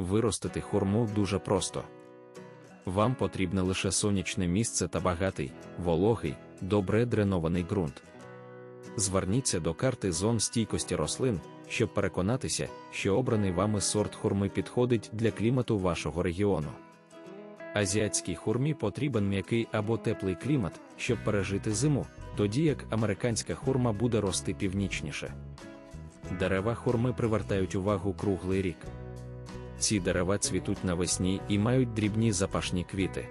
Виростити хурму дуже просто. Вам потрібне лише сонячне місце та багатий, вологий, добре дренований ґрунт. Зверніться до карти зон стійкості рослин, щоб переконатися, що обраний вами сорт хурми підходить для клімату вашого регіону. Азіатській хурмі потрібен м'який або теплий клімат, щоб пережити зиму, тоді як американська хурма буде рости північніше. Дерева хурми привертають увагу круглий рік. Ці дерева цвітуть навесні і мають дрібні запашні квіти.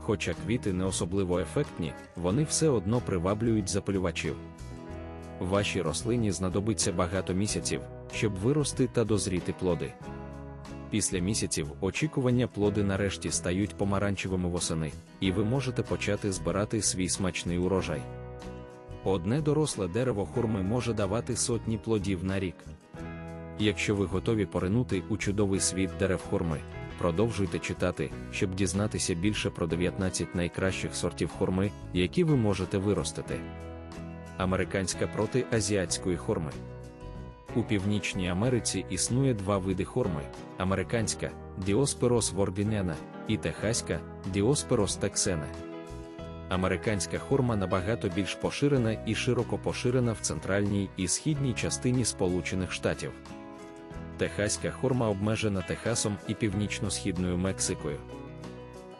Хоча квіти не особливо ефектні, вони все одно приваблюють запилювачів. Вашій рослині знадобиться багато місяців, щоб вирости та дозріти плоди. Після місяців очікування плоди нарешті стають помаранчевими восени, і ви можете почати збирати свій смачний урожай. Одне доросле дерево хурми може давати сотні плодів на рік. Якщо ви готові поринути у чудовий світ дерев хурми, продовжуйте читати, щоб дізнатися більше про 19 найкращих сортів хурми, які ви можете виростити. Американська проти азіатської хурми. У Північній Америці існує два види хурми: американська Діосперос ворбінена і техаська Діосперос тексене. Американська хурма набагато більш поширена і широко поширена в центральній і східній частині Сполучених Штатів. Техаська хурма обмежена Техасом і північно-східною Мексикою.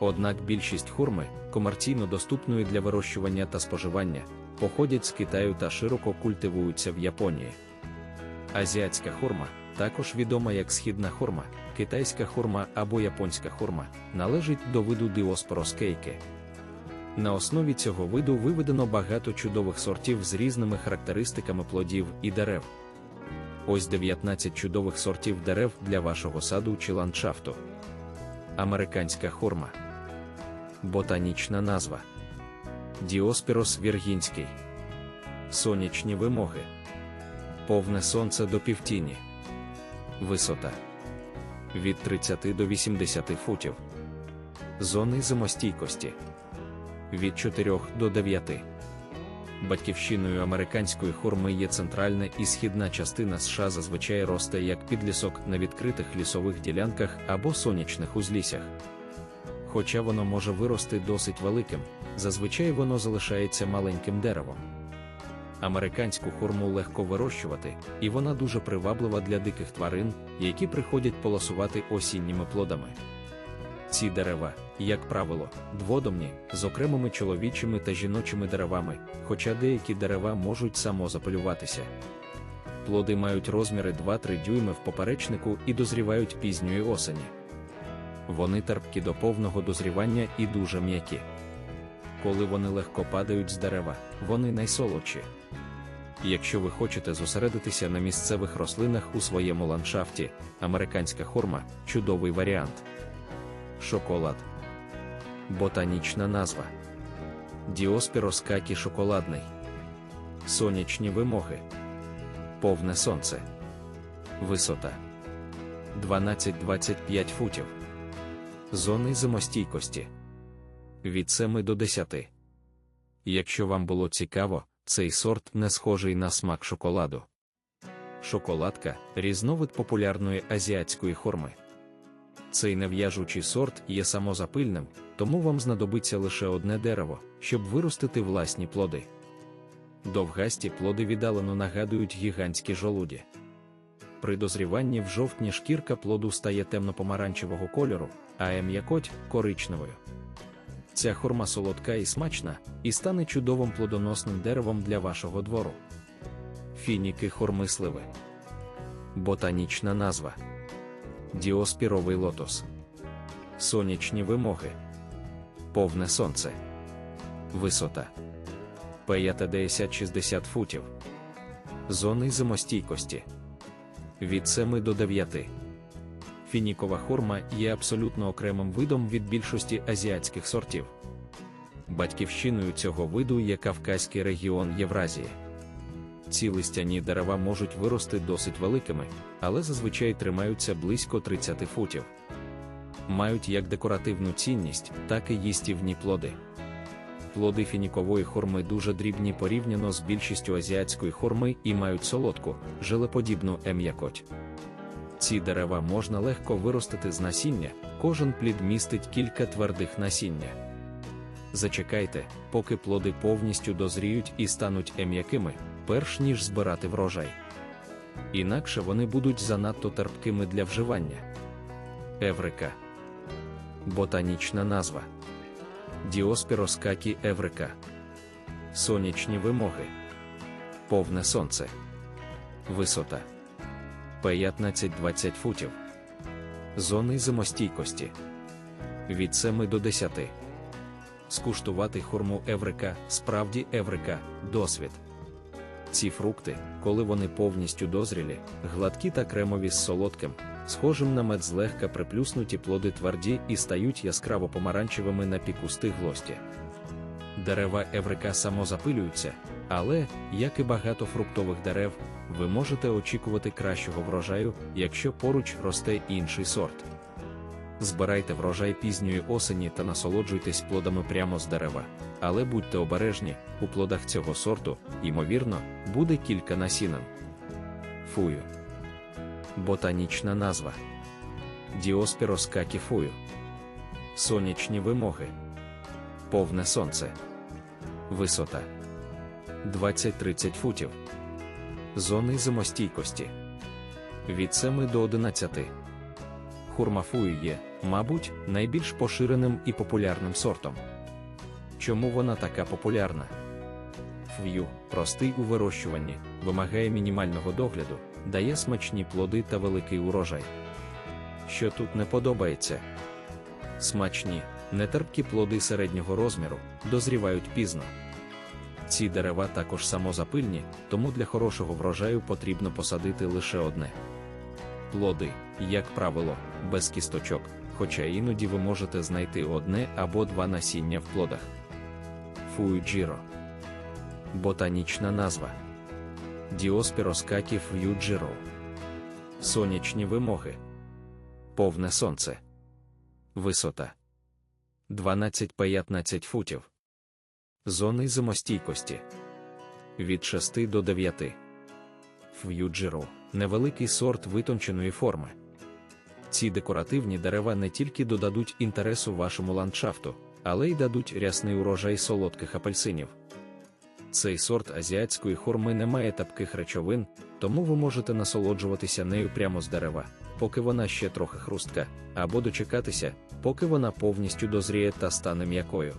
Однак більшість хурми, комерційно доступної для вирощування та споживання, походять з Китаю та широко культивуються в Японії. Азіатська хурма, також відома як східна хурма, китайська хурма або японська хурма, належить до виду Діоспорос кейки. На основі цього виду виведено багато чудових сортів з різними характеристиками плодів і дерев. Ось 19 чудових сортів дерев для вашого саду чи ландшафту. Американська хурма. Ботанічна назва Діоспірос віргінський. Сонячні вимоги. Повне сонце до півтіні. Висота від 30 до 80 футів. Зони зимостійкості від 4 до 9. Батьківщиною американської хурми є центральна і східна частина США зазвичай росте як підлісок на відкритих лісових ділянках або сонячних узліссях. Хоча воно може вирости досить великим, зазвичай воно залишається маленьким деревом. Американську хурму легко вирощувати, і вона дуже приваблива для диких тварин, які приходять полосувати осінніми плодами. Ці дерева, як правило, дводомні, з окремими чоловічими та жіночими деревами, хоча деякі дерева можуть самозапилюватися. Плоди мають розміри 2-3 дюйми в поперечнику і дозрівають пізньої осені. Вони терпкі до повного дозрівання і дуже м'які. Коли вони легко падають з дерева, вони найсолодші. Якщо ви хочете зосередитися на місцевих рослинах у своєму ландшафті, американська хурма чудовий варіант. Шоколад. Ботанічна назва. Діоспірос какі шоколадний. Сонячні вимоги. Повне сонце. Висота 12-25 футів. Зони зимостійкості від 7 до 10. Якщо вам було цікаво, цей сорт не схожий на смак шоколаду. Шоколадка різновид популярної азіатської хурми. Цей нев'яжучий сорт є самозапильним, тому вам знадобиться лише одне дерево, щоб виростити власні плоди. Довгасті плоди віддалено нагадують гігантські жолуді. При дозріванні в жовтні шкірка плоду стає темно-помаранчевого кольору, а м'якоть коричневою. Ця хурма солодка і смачна, і стане чудовим плодоносним деревом для вашого двору. Фініки хурмисливи. Ботанічна назва. Діоспіровий лотос. Сонячні вимоги. Повне сонце. Висота 50-60 футів. Зони зимостійкості від 7 до 9. Фінікова хурма є абсолютно окремим видом від більшості азіатських сортів. Батьківщиною цього виду є Кавказький регіон Євразії. Ці листяні дерева можуть вирости досить великими, але зазвичай тримаються близько 30 футів. Мають як декоративну цінність, так і їстівні плоди. Плоди фінікової хурми дуже дрібні порівняно з більшістю азіатської хурми і мають солодку, желеподібну ем'якоть. Ці дерева можна легко виростити з насіння, кожен плід містить кілька твердих насіння. Зачекайте, поки плоди повністю дозріють і стануть ем'якими, перш ніж збирати врожай. Інакше вони будуть занадто терпкими для вживання. Еврика. Ботанічна назва. Діоспірос какі еврика. Сонячні вимоги. Повне сонце. Висота 15-20 футів. Зони зимостійкості від 7 до 10. Скуштувати хурму Еврика, справді Еврика, досвід. Ці фрукти, коли вони повністю дозрілі, гладкі та кремові з солодким, схожим на мед злегка приплюснуті плоди тверді і стають яскраво помаранчевими на піку стиглості. Дерева Еврика самозапилюються, але, як і багато фруктових дерев, ви можете очікувати кращого врожаю, якщо поруч росте інший сорт. Збирайте врожай пізньої осені та насолоджуйтесь плодами прямо з дерева, але будьте обережні, у плодах цього сорту, ймовірно, буде кілька насінин. Фую. Ботанічна назва Діоспірос какіфую. Сонячні вимоги. Повне сонце. Висота 20-30 футів. Зони зимостійкості від 7 до 11. Хурмафую є, мабуть, найбільш поширеним і популярним сортом. Чому вона така популярна? Фв'ю, простий у вирощуванні, вимагає мінімального догляду, дає смачні плоди та великий урожай. Що тут не подобається? Смачні, нетерпкі плоди середнього розміру, дозрівають пізно. Ці дерева також самозапильні, тому для хорошого врожаю потрібно посадити лише одне. Плоди, як правило, без кісточок, хоча іноді ви можете знайти одне або два насіння в плодах. Фуюджіро. Ботанічна назва Діоспірос какі. Сонячні вимоги. Повне сонце. Висота 12-15 футів. Зони зимостійкості від 6 до 9. Ф'юджеро невеликий сорт витонченої форми. Ці декоративні дерева не тільки додадуть інтересу вашому ландшафту, але й дадуть рясний урожай солодких апельсинів. Цей сорт азіатської хурми не має тапких речовин, тому ви можете насолоджуватися нею прямо з дерева, поки вона ще трохи хрустка, або дочекатися, поки вона повністю дозріє та стане м'якою.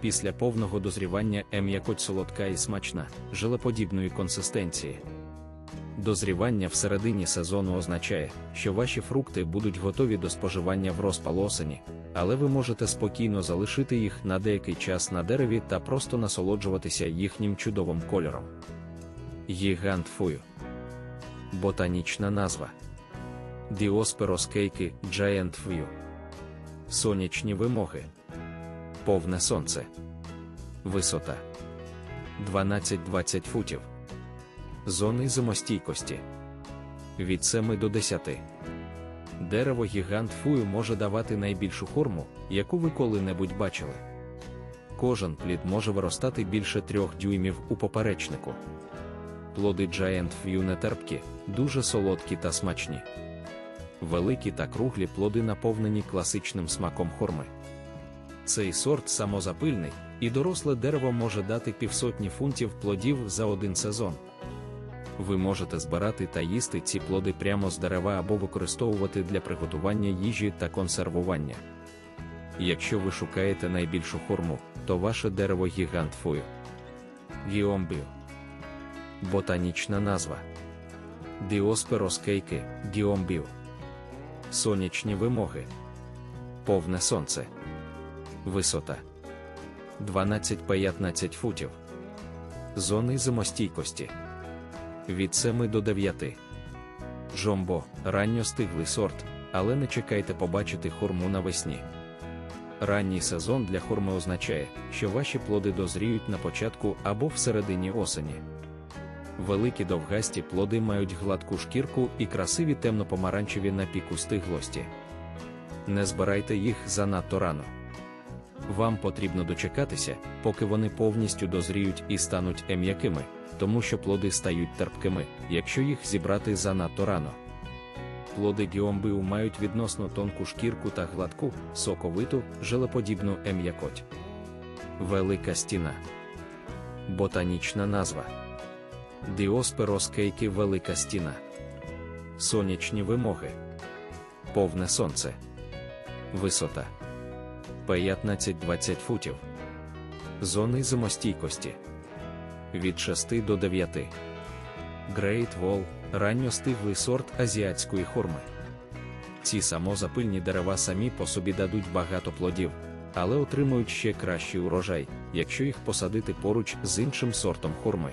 Після повного дозрівання м'якоть солодка і смачна, желеподібної консистенції. Дозрівання в середині сезону означає, що ваші фрукти будуть готові до споживання в розпал осені, але ви можете спокійно залишити їх на деякий час на дереві та просто насолоджуватися їхнім чудовим кольором. Гігант фую. Ботанічна назва Діосперос кейки Giant Fую. Сонячні вимоги. Повне сонце. Висота 12-20 футів. Зони зимостійкості від 7 до 10. Дерево гігант фую може давати найбільшу форму, яку ви коли-небудь бачили. Кожен плід може виростати більше трьох дюймів у поперечнику. Плоди Giant Few нетерпкі, дуже солодкі та смачні. Великі та круглі плоди наповнені класичним смаком хурми. Цей сорт самозапильний, і доросле дерево може дати півсотні фунтів плодів за один сезон. Ви можете збирати та їсти ці плоди прямо з дерева або використовувати для приготування їжі та консервування. Якщо ви шукаєте найбільшу хурму, то ваше дерево гігант фую. Гіомбіо. Ботанічна назва Діосперос кейки Гіомбіо. Сонячні вимоги. Повне сонце. Висота 12-15 футів. Зони зимостійкості від 7 до 9. Жомбо ранньостиглий сорт, але не чекайте побачити хурму навесні. Ранній сезон для хурми означає, що ваші плоди дозріють на початку або в середині осені. Великі довгасті плоди мають гладку шкірку і красиві темно-помаранчеві на піку стиглості. Не збирайте їх занадто рано. Вам потрібно дочекатися, поки вони повністю дозріють і стануть ем'якими, тому що плоди стають терпкими, якщо їх зібрати занадто рано. Плоди гіомбиу мають відносно тонку шкірку та гладку, соковиту, желеподібну ем'якоть. Велика стіна. Ботанічна назва. Діосперос кейки Велика стіна. Сонячні вимоги. Повне сонце. Висота 15-20 футів. Зони зимостійкості від 6 до 9. Great Wall – ранньостиглий сорт азіатської хурми. Ці самозапильні дерева самі по собі дадуть багато плодів, але отримують ще кращий урожай, якщо їх посадити поруч з іншим сортом хурми.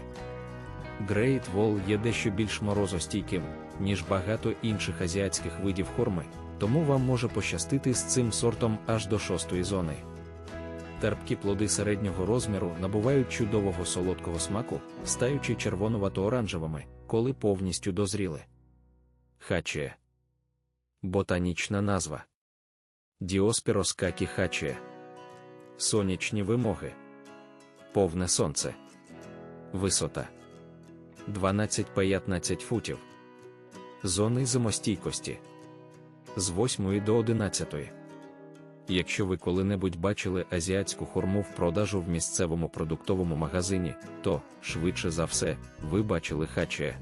Great Wall є дещо більш морозостійким, ніж багато інших азіатських видів хурми, тому вам може пощастити з цим сортом аж до шостої зони. Терпкі плоди середнього розміру набувають чудового солодкого смаку, стаючи червонувато-оранжевими, коли повністю дозріли. Хачія. Ботанічна назва. Діоспірос какі хачія. Сонячні вимоги. Повне сонце. Висота 12-15 футів. Зони зимостійкості з 8 до 11. Якщо ви коли-небудь бачили азіатську хурму в продажу в місцевому продуктовому магазині, то, швидше за все, ви бачили хачія.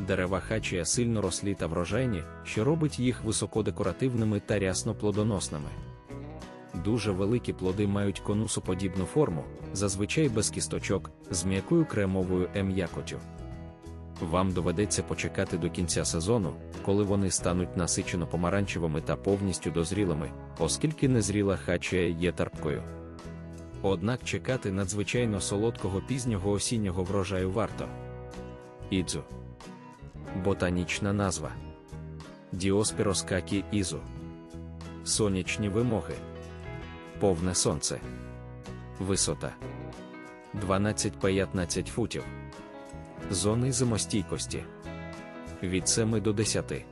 Дерева хачія сильно рослі та врожайні, що робить їх високодекоративними та рясно плодоносними. Дуже великі плоди мають конусоподібну форму, зазвичай без кісточок, з м'якою кремовою ем'якотю. Вам доведеться почекати до кінця сезону, коли вони стануть насичено помаранчевими та повністю дозрілими, оскільки незріла хачія є терпкою. Однак чекати надзвичайно солодкого пізнього осіннього врожаю варто. Ідзу. Ботанічна назва Діоспірос какі ізу. Сонячні вимоги. Повне сонце. Висота 12-15 футів. Зони зимостійкості від 7 до 10.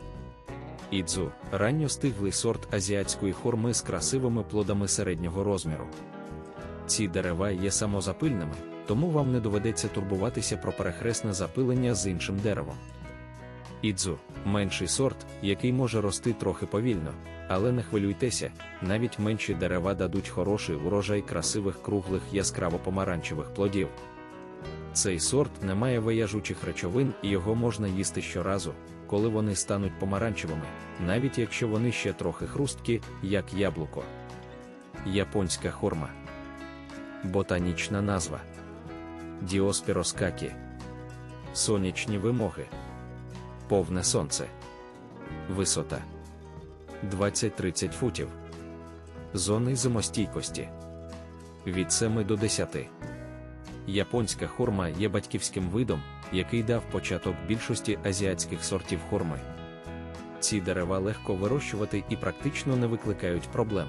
Ідзу ранньостиглий сорт азіатської хурми з красивими плодами середнього розміру. Ці дерева є самозапильними, тому вам не доведеться турбуватися про перехресне запилення з іншим деревом. Ідзу менший сорт, який може рости трохи повільно, але не хвилюйтеся, навіть менші дерева дадуть хороший урожай красивих круглих яскраво помаранчевих плодів. Цей сорт не має вияжучих речовин і його можна їсти щоразу, коли вони стануть помаранчевими, навіть якщо вони ще трохи хрусткі, як яблуко. Японська хурма. Ботанічна назва Діоспірос какі. Сонячні вимоги. Повне сонце. Висота 20-30 футів. Зони зимостійкості від 7 до 10. Японська хурма є батьківським видом, який дав початок більшості азіатських сортів хурми. Ці дерева легко вирощувати і практично не викликають проблем.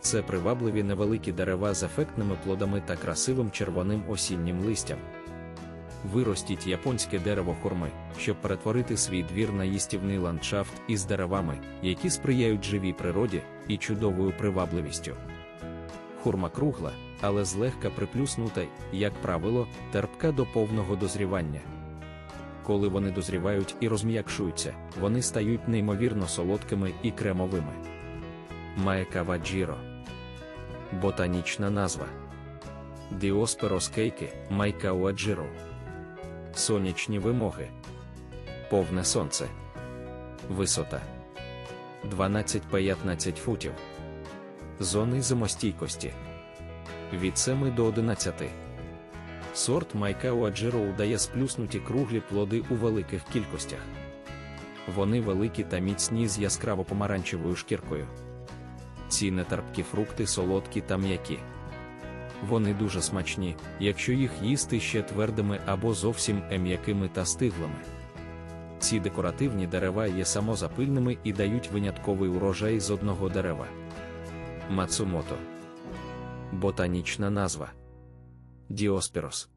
Це привабливі невеликі дерева з ефектними плодами та красивим червоним осіннім листям. Виростіть японське дерево хурми, щоб перетворити свій двір на їстівний ландшафт із деревами, які сприяють живій природі і чудовою привабливістю. Хурма кругла, але злегка приплюснута, як правило, терпка до повного дозрівання. Коли вони дозрівають і розм'якшуються, вони стають неймовірно солодкими і кремовими. Маекава джіро. Ботанічна назва Діосперос кейки Майкауа джіро. Сонячні вимоги. Повне сонце. Висота 12-15 футів. Зони зимостійкості від 7 до 11. Сорт Майкао Аджиро дає сплюснуті круглі плоди у великих кількостях. Вони великі та міцні з яскраво помаранчевою шкіркою. Ці нетерпкі фрукти солодкі та м'які. Вони дуже смачні, якщо їх їсти ще твердими або зовсім ем'якими та стиглими. Ці декоративні дерева є самозапильними і дають винятковий урожай з одного дерева. Мацумото. Ботанічна назва Діоспірос.